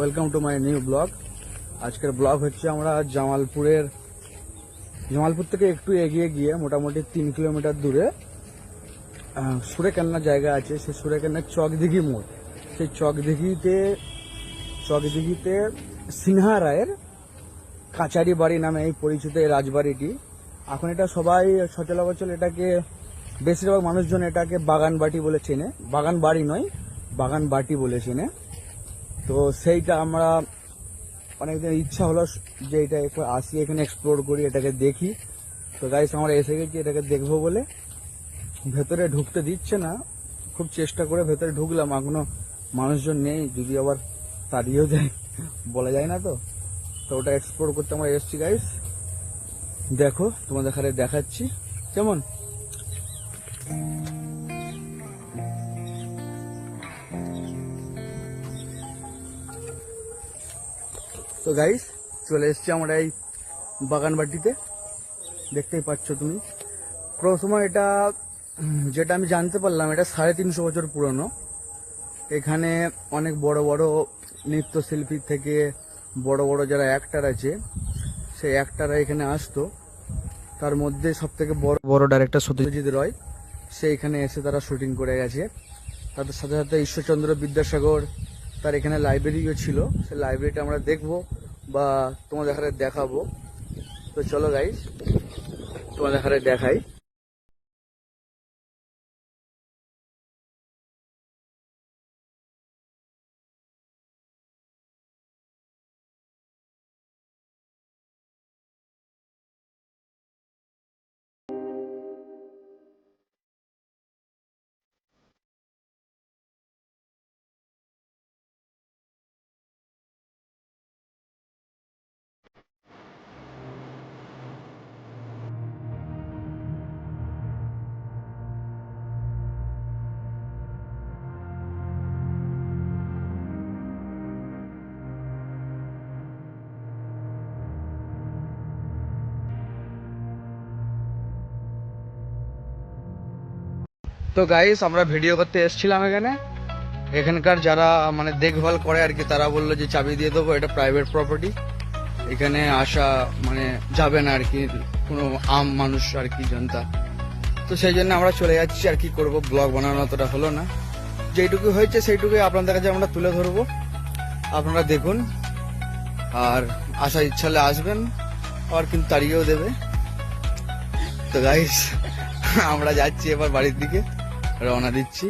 Welcome to my new blog. আজকের blog হচ্ছে আমরা জামালপুরের জামালপুর থেকে একটু এগিয়ে গিয়ে মোটামুটি তিন কিলোমিটার দূরে সুরেকান্না জায়গা আছে। সেই সুরেকান্নার চকদিঘি মোড়। সেই চকদিঘিতে চকদিঘিতে সিনহা রায়ের কাচারি বাড়ি নামে এই পরিচিত এই রাজবাড়িটি। এখন এটা সবাই সচলাবচল এটাকে বেশিরভাগ মানুষজন এটাকে বাগান বাটি বলে চেনে। বাগান বাড়ি নয় বাগান বাটি বলে চেনে। তো সেইটা আমরা অনেকদিন ইচ্ছা হলো যে এটা একবার আসি, এখানে এক্সপ্লোর করি, এটাকে দেখি। তো গাইস আমরা এসে গেছি, এটাকে দেখব বলে। ভেতরে ঢুকতে দিচ্ছে না। খুব চেষ্টা করে ভেতরে ঢুকলাম, এখনও মানুষজন নেই, যদি আবার তাড়িয়েও যায় বলা যায় না তো। তো ওটা এক্সপ্লোর করতে আমরা এসেছি গাইস দেখো, তোমাদের খালে দেখাচ্ছি। কেমন? তো গাইস চলে এসছি আমরা এই বাগান বাটিতে দেখতেই পাচ্ছ তুমি। প্রথমে এটা, যেটা আমি জানতে পারলাম, এটা সাড়ে তিনশো বছর পুরনো। এখানে অনেক বড় বড় নৃত্যশিল্পী থেকে বড় বড় যারা অ্যাক্টার আছে, সেই অ্যাক্টাররা এখানে আসতো। তার মধ্যে সব থেকে বড় বড় ডাইরেক্টর সত্যজিৎ রয়, সে এখানে এসে তারা শুটিং করে গেছে। তাদের সাথে সাথে ঈশ্বরচন্দ্র বিদ্যাসাগর তার এখানে লাইব্রেরিও ছিল। সে লাইব্রেরিটা আমরা দেখব বা তোমাদের এখানে দেখাবো। তো চলো গাইস তোমাদের এখানে দেখাই। তো গাইস আমরা ভিডিও করতে এসেছিলাম এখানে। এখানকার যারা মানে দেখভাল করে আর কি, তারা বলল যে চাবি দিয়ে দেবো, এটা প্রাইভেট প্রপার্টি এখানে আসা মানে যাবে না আর কি, কোনো আম মানুষ আর কি, জনতা। তো সেই জন্য আমরা চলে যাচ্ছি আর কি করব ব্লগ বানানো অতটা হলো না। যেইটুকু হয়েছে সেইটুকুই আপনাদের কাছে আমরা তুলে ধরবো। আপনারা দেখুন, আর আসার ইচ্ছা হলে আসবেন, আর কিন্তু তাড়িয়েও দেবে। তো গাইস আমরা যাচ্ছি এবার বাড়ির দিকে রওনা দিচ্ছি।